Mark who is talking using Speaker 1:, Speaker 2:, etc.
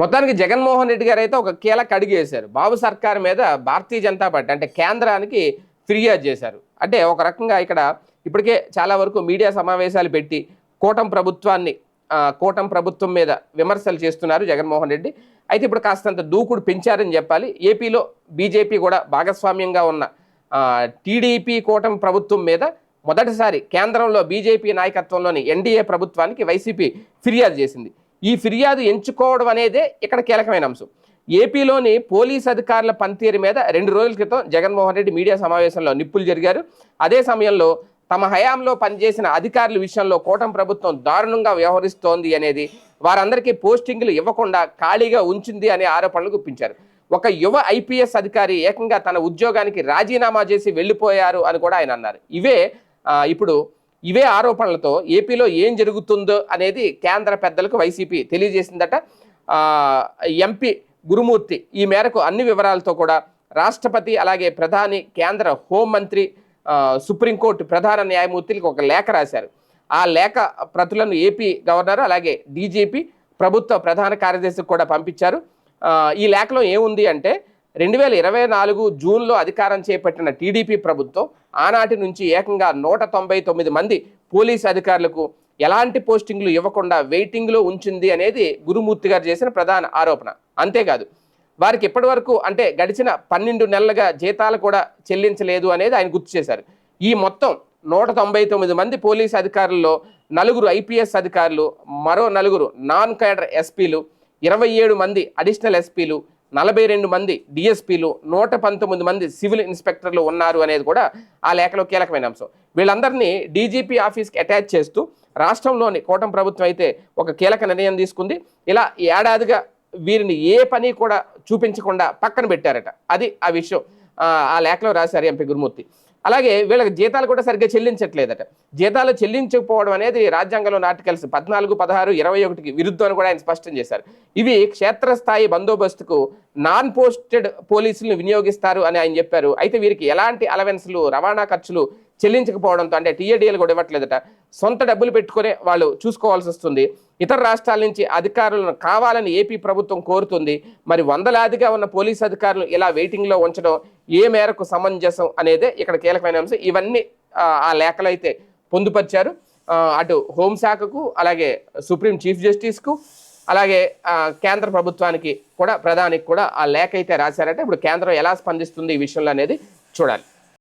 Speaker 1: మొత్తానికి జగన్మోహన్ రెడ్డి గారు అయితే ఒక కీలక అడిగేశారు బాబు సర్కార్ మీద భారతీయ జనతా పార్టీ అంటే కేంద్రానికి ఫిర్యాదు చేశారు. అంటే ఒక రకంగా ఇక్కడ ఇప్పటికే చాలా వరకు మీడియా సమావేశాలు పెట్టి కూటమి ప్రభుత్వాన్ని కూటం కూటమి ప్రభుత్వం మీద విమర్శలు చేస్తున్నారు జగన్మోహన్ రెడ్డి. అయితే ఇప్పుడు కాస్తంత దూకుడు పెంచారని చెప్పాలి. ఏపీలో బీజేపీ కూడా భాగస్వామ్యంగా ఉన్న టీడీపీ కూటమి ప్రభుత్వం మీద మొదటిసారి కేంద్రంలో బీజేపీ నాయకత్వంలోని ఎన్డీఏ ప్రభుత్వానికి వైసీపీ ఫిర్యాదు చేసింది. ఈ ఫిర్యాదు ఎంచుకోవడం అనేదే ఇక్కడ కీలకమైన అంశం. ఏపీలోని పోలీస్ అధికారుల పనితీరు మీద రెండు రోజుల క్రితం జగన్మోహన్ రెడ్డి మీడియా సమావేశంలో నిప్పులు జరిగారు. అదే సమయంలో తమ హయాంలో పనిచేసిన అధికారుల విషయంలో కూటమి ప్రభుత్వం దారుణంగా వ్యవహరిస్తోంది అనేది వారందరికీ పోస్టింగ్లు ఇవ్వకుండా ఖాళీగా ఉంచింది అనే ఆరోపణలు గుప్పించారు. ఒక యువ ఐపీఎస్ అధికారి ఏకంగా తన ఉద్యోగానికి రాజీనామా చేసి వెళ్ళిపోయారు అని కూడా ఆయన అన్నారు. ఇవే ఇప్పుడు ఇవే ఆరోపణలతో ఏపీలో ఏం జరుగుతుందో అనేది కేంద్ర పెద్దలకు వైసీపీ తెలియజేసిందట. ఎంపీ గురుమూర్తి ఈ మేరకు అన్ని వివరాలతో కూడా రాష్ట్రపతి అలాగే ప్రధాని కేంద్ర హోంమంత్రి సుప్రీంకోర్టు ప్రధాన న్యాయమూర్తికి ఒక లేఖ రాశారు. ఆ లేఖ ప్రతులను ఏపీ గవర్నర్ అలాగే డీజీపీ ప్రభుత్వ ప్రధాన కార్యదర్శికి కూడా పంపించారు. ఈ లేఖలో ఏముంది అంటే రెండు వేల ఇరవై నాలుగు జూన్లో అధికారం చేపట్టిన టీడీపీ ప్రభుత్వం ఆనాటి నుంచి ఏకంగా నూట తొంభై తొమ్మిది మంది పోలీస్ అధికారులకు ఎలాంటి పోస్టింగ్లు ఇవ్వకుండా వెయిటింగ్లో ఉంచింది అనేది గురుమూర్తి గారు చేసిన ప్రధాన ఆరోపణ. అంతేకాదు వారికి ఇప్పటివరకు అంటే గడిచిన పన్నెండు నెలలుగా జీతాలు కూడా చెల్లించలేదు అనేది ఆయన గుర్తు చేశారు. ఈ మొత్తం నూట తొంభై తొమ్మిది మంది పోలీస్ అధికారుల్లో నలుగురు ఐపీఎస్ అధికారులు మరో నలుగురు నాన్ కేడర్ ఎస్పీలు ఇరవై ఏడు మంది అడిషనల్ ఎస్పీలు నలభై రెండు మంది డిఎస్పీలు నూట పంతొమ్మిది మంది సివిల్ ఇన్స్పెక్టర్లు ఉన్నారు అనేది కూడా ఆ లేఖలో కీలకమైన అంశం. వీళ్ళందరినీ డీజీపీ ఆఫీస్కి అటాచ్ చేస్తూ రాష్ట్రంలోని కూటమి ప్రభుత్వం అయితే ఒక కీలక నిర్ణయం తీసుకుంది. ఇలా ఏడాదిగా వీరిని ఏ పని కూడా చూపించకుండా పక్కన పెట్టారట. అది ఆ విషయం. ఆ, ఆ లేఖలో రాశారు ఎంపీ గురుమూర్తి. అలాగే వీళ్ళకి జీతాలు కూడా సరిగ్గా చెల్లించట్లేదట. జీతాలు చెల్లించకపోవడం అనేది రాజ్యాంగంలో ఆర్టికల్స్ పద్నాలుగు పదహారు ఇరవై ఒకటికి విరుద్ధం అని కూడా ఆయన స్పష్టం చేశారు. ఇవి క్షేత్రస్థాయి బందోబస్తుకు నాన్ పోస్టెడ్ పోలీసులను వినియోగిస్తారు అని ఆయన చెప్పారు. అయితే వీరికి ఎలాంటి అలవెన్స్లు రవాణా ఖర్చులు చెల్లించకపోవడంతో అంటే టీఏడీఎల్ కూడా ఇవ్వట్లేదట సొంత డబ్బులు పెట్టుకునే వాళ్ళు చూసుకోవాల్సి వస్తుంది. ఇతర రాష్ట్రాల నుంచి అధికారులను కావాలని ఏపీ ప్రభుత్వం కోరుతుంది. మరి వందలాదిగా ఉన్న పోలీస్ అధికారులు ఇలా వెయిటింగ్లో ఉంచడం ఏ మేరకు సమంజసం అనేదే ఇక్కడ కీలకమైన అంశం. ఇవన్నీ ఆ, లేఖలు అయితే పొందుపరిచారు. అటు హోంశాఖకు అలాగే సుప్రీం చీఫ్ జస్టిస్కు అలాగే కేంద్ర ప్రభుత్వానికి కూడా ప్రధానికి కూడా ఆ లేఖ అయితే రాశారంటే. ఇప్పుడు కేంద్రం ఎలా స్పందిస్తుంది ఈ విషయంలో అనేది చూడాలి.